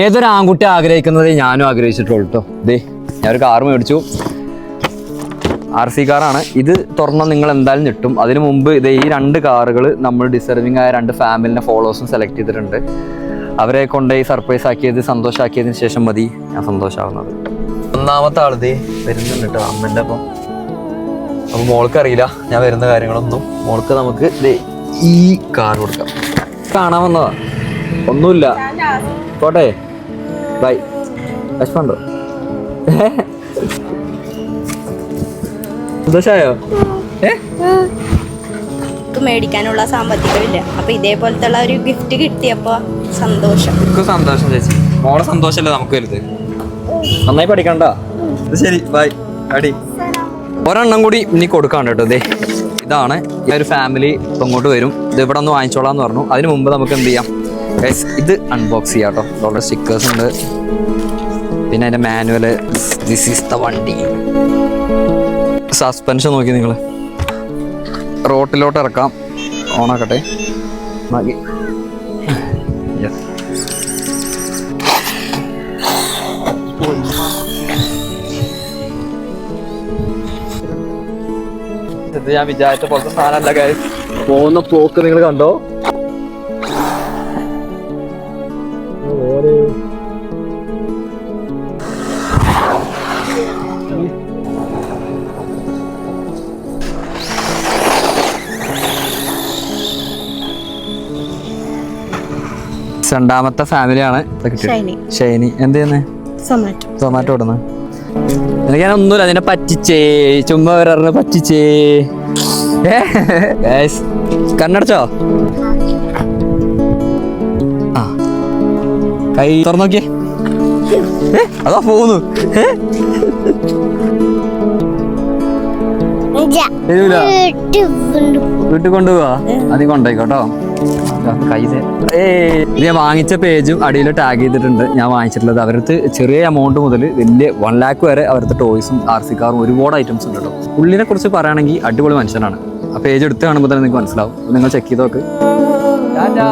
ഏതൊരു ആൺകുട്ടി ആഗ്രഹിക്കുന്നത് ഞാനും ആഗ്രഹിച്ചിട്ടുള്ളൂ കേട്ടോ ദേ ഒരു കാർ മേടിച്ചു. ആർ സി കാറാണ്. ഇത് തുറന്നാൽ നിങ്ങൾ എന്തായാലും ഞെട്ടും. അതിനു മുമ്പ് ഇത് ഈ രണ്ട് കാറുകൾ നമ്മൾ ഡിസർവിങ് ആയ രണ്ട് ഫാമിലിനെ ഫോളോവേഴ്സും സെലക്ട് ചെയ്തിട്ടുണ്ട്. അവരെ കൊണ്ട് ഈ സർപ്രൈസ് ആക്കിയത് സന്തോഷമാക്കിയതിന് ശേഷം മതി. ഞാൻ സന്തോഷമാവുന്നത് ഒന്നാമത്തെ ആൾ ദേ വരുന്നുണ്ട് കേട്ടോ അമ്മന്റെ അപ്പം അപ്പം മോൾക്ക് അറിയില്ല ഞാൻ വരുന്ന കാര്യങ്ങളൊന്നും. മോൾക്ക് നമുക്ക് ഈ കാർ കൊടുക്കാം. കാണാൻ വന്നതാ. ഒന്നുമില്ല. പോട്ടെ. ബൈ. വിഷമുണ്ടോ സന്തോഷമായോ മേടിക്കാനുള്ള സാമ്പത്തികമില്ല അപ്പൊ ഇതേപോലത്തെ ഉള്ള ഒരു ഗിഫ്റ്റ് കിട്ടിയപ്പോ സന്തോഷം. സന്തോഷം ചേച്ചി. മോളെ സന്തോഷമല്ലേ നമുക്ക് വരുത് നന്നായി പഠിക്കണ്ട. ഇത് ശരി ബൈ. അടി. ഒരെണ്ണം കൂടി ഇനി കൊടുക്കാണ്ട് കേട്ടോ ഇതേ ഇതാണ്. ഈ ഒരു ഫാമിലി ഇപ്പം ഇങ്ങോട്ട് വരും. ഇത് ഇവിടെ ഒന്ന് വാങ്ങിച്ചോളാം എന്ന് പറഞ്ഞു. അതിന് മുമ്പ് നമുക്ക് എന്ത് ചെയ്യാം? ഇത് അൺബോക്സ് ചെയ്യാം കേട്ടോ ഡോളർ സ്റ്റിക്കേഴ്സ് ഉണ്ട്. പിന്നെ അതിന്റെ മാനുവൽ ദിസ് ഈസ് ദ വണ്ടി. സസ്പെൻഷൻ നോക്കി നിങ്ങൾ റോട്ടിലോട്ട് ഇറക്കാം. ഓണാക്കട്ടെ. ബാക്കി ഇത് ഞാൻ വിചാരിച്ച പോലത്തെ സാധനമല്ല കാര്യം പോകുന്ന പോക്ക് നിങ്ങൾ കണ്ടോ? രണ്ടാമത്തെ ഫാമിലിയാണ്. ഷൈനി. എന്ത് ചെയ്യുന്നേ? സൊമാറ്റോ. സൊമാറ്റോ ഇടുന്നു. എനിക്ക് ഞാൻ ഒന്നുമില്ല അതിനെ പറ്റിച്ചേ. ചുമ്മാ വരറിനെ പറ്റിച്ചേ. കണ്ണടച്ചോ? ആ. കൈ തുറന്നു നോക്കിയേ. ഏ? അതാ പോകുന്നു. വീട്ടിൽ കൊണ്ടുപോവാ. അതി കൊണ്ടുപോയിക്കോട്ടോ കൈ ദേ. ഏയ്. ഇത് ഞാൻ വാങ്ങിച്ച പേജും അടിയിൽ ടാഗ് ചെയ്തിട്ടുണ്ട്. ഞാൻ വാങ്ങിച്ചിട്ടുള്ളത് അവരടുത്ത് ചെറിയ എമൗണ്ട് മുതൽ വലിയ വൺ ലാക്ക് വരെ അവരുടെ ടോയ്സും ആർ സി കാറും ഒരുപാട് ഐറ്റംസ് ഉണ്ട് കേട്ടോ പുള്ളിനെ കുറിച്ച് പറയുകയാണെങ്കിൽ അടിപൊളി മനുഷ്യനാണ്. ആ പേജ് എടുത്ത് കാണുമ്പോൾ തന്നെ നിങ്ങൾക്ക് മനസ്സിലാവും. നിങ്ങൾ ചെക്ക് ചെയ്ത് നോക്ക്. ടാറ്റാ.